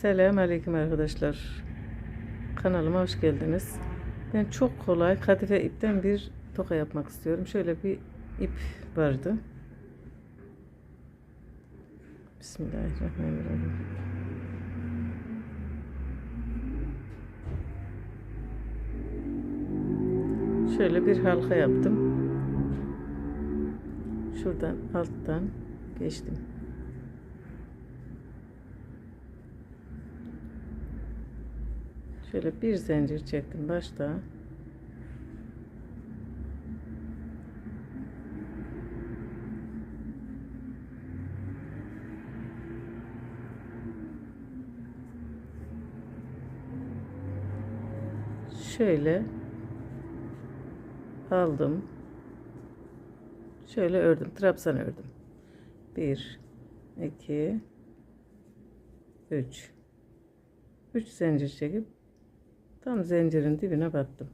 Selam aleyküm arkadaşlar. Kanalıma hoş geldiniz. Ben çok kolay kadife ipten bir toka yapmak istiyorum. Şöyle bir ip vardı. Bismillahirrahmanirrahim. Şöyle bir halka yaptım. Şuradan alttan geçtim. Şöyle bir zincir çektim başta. Şöyle aldım. Şöyle ördüm. Trabzan ördüm. 1 2 3 3 zincir çekip tam zincirin dibine battım.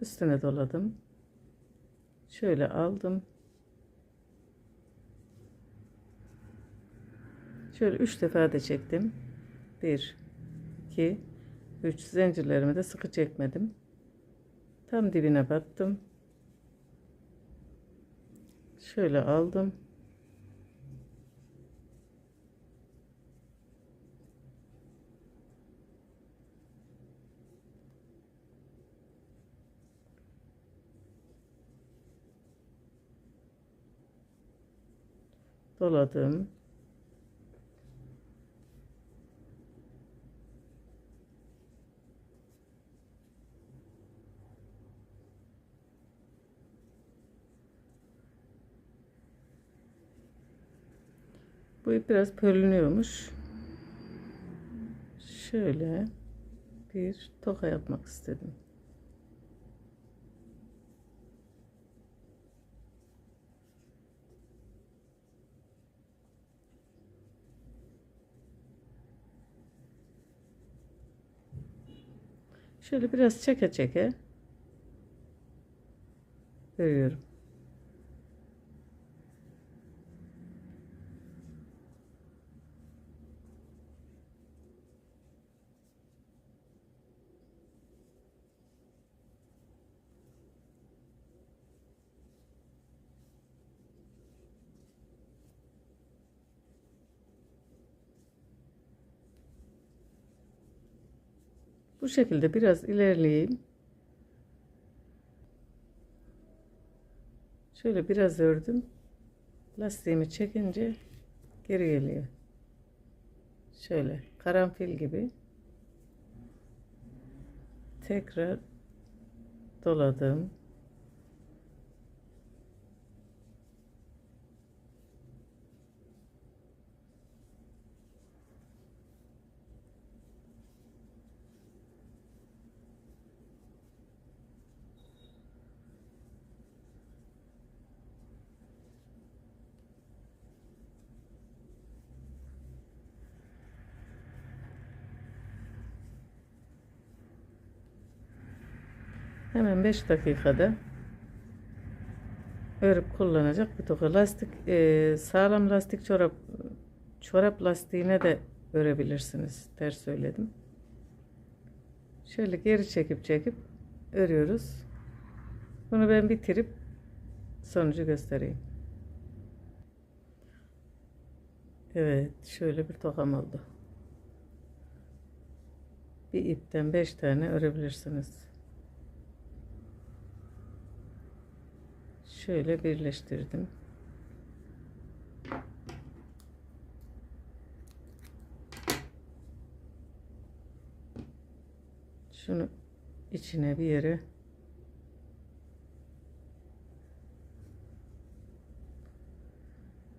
Üstüne doladım. Şöyle aldım. Şöyle 3 defa da çektim. 1 2 3 zincirlerimi de sıkı çekmedim. Tam dibine battım. Şöyle aldım. Doladım. Bu biraz bölünüyormuş. Şöyle bir toka yapmak istedim. Şöyle biraz çeke çeke örüyorum. Bu şekilde biraz ilerleyeyim. Şöyle biraz ördüm. Lastiğimi çekince geri geliyor. Şöyle karanfil gibi. Tekrar doladım. Hemen 5 dakikada örüp kullanacak bir toka. Lastik e, sağlam lastik çorap çorap lastiğine de örebilirsiniz. Ters söyledim. Şöyle geri çekip çekip örüyoruz. Bunu ben bitirip sonucu göstereyim. Evet, şöyle bir tokam oldu. Bir ipten 5 tane örebilirsiniz. Şöyle birleştirdim. Şunu içine bir yere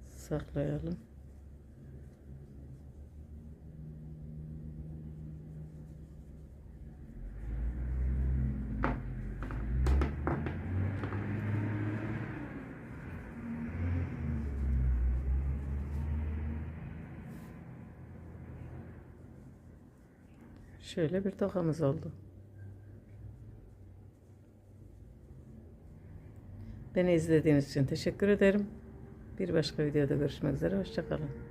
saklayalım. Şöyle bir tokamız oldu. Beni izlediğiniz için teşekkür ederim. Bir başka videoda görüşmek üzere. Hoşçakalın.